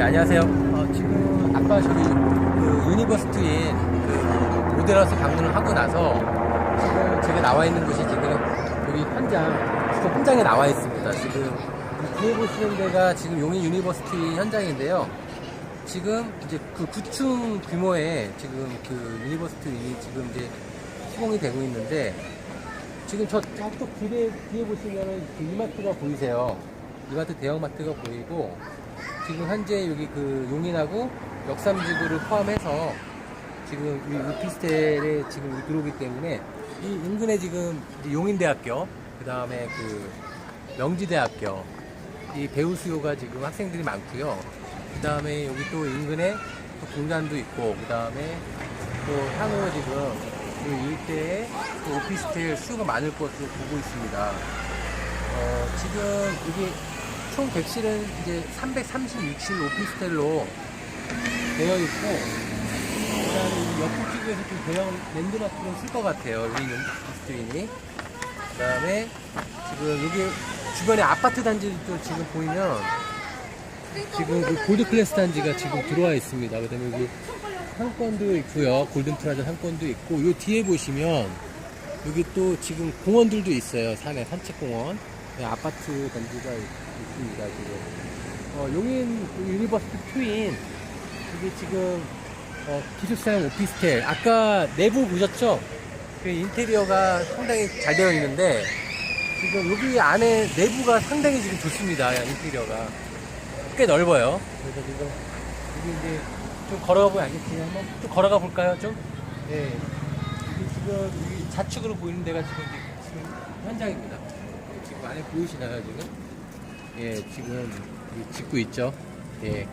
네, 안녕하세요. 어, 지금 아까 저기 그 유니버시티인 그 모델하우스 방문을 하고 나서 지금 제가 나와 있는 곳이 지금 여기 현장, 지금 현장에 나와 있습니다. 지금 이 뒤에 보시는 데가 지금 용인 유니버시티 현장인데요. 지금 이제 그 9층 규모의 지금 그 유니버시티 지금 이제 시공이 되고 있는데 지금 저 저쪽 뒤에, 뒤에 보시면은 그 이마트가 보이세요. 이마트 대형마트가 보이고 지금 현재 여기 그 용인하고 역삼지구를 포함해서 지금 이 오피스텔에 지금 들어오기 때문에 이 인근에 지금 용인대학교 그 다음에 그 명지대학교 이 배우 수요가 지금 학생들이 많고요. 그 다음에 여기 또 인근에 또 공단도 있고 그 다음에 또 향후 지금 이 일대에 또 오피스텔 수요가 많을 것으로 보고 있습니다. 어, 지금 여기 총 100실은 이제 336실 오피스텔로 되어 있고, 이 옆쪽 쪽에서 좀 대형 랜드마크를 쓸것 같아요. 우리 오피스텔이. 그 다음에 지금 여기 주변에 아파트 단지도 지금 보이면 지금 그 골드 클래스 단지가 지금 들어와 있습니다. 그 다음에 여기 상권도 있고요. 골든 프라자 상권도 있고, 요 뒤에 보시면 여기 또 지금 공원들도 있어요. 산에 산책공원. 네, 아파트 단지가 있- 있습니다. 지금. 어, 용인 유니버시티 트윈. 이게 지금 어, 기숙사형 오피스텔. 아까 내부 보셨죠? 그 인테리어가 상당히 잘 되어 있는데 지금 여기 안에 내부가 상당히 지금 좋습니다. 인테리어가 꽤 넓어요. 그래서 지금 여기 이제 좀 걸어가 보면 알겠지만 한번 좀 걸어가 볼까요? 좀. 예. 이게 지금 이 좌측으로 보이는 데가 지금, 지금 현장입니다. 지금 안에 보이시나요, 지금? 예, 지금 이 짓고 있죠. 예.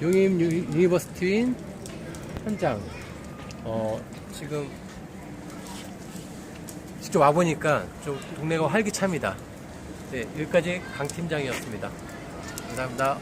용인 유- 유니버시티인 현장. 어, 지금 직접 와보니까 좀 동네가 활기찹니다. 네, 여기까지 강 팀장이었습니다. 감사합니다.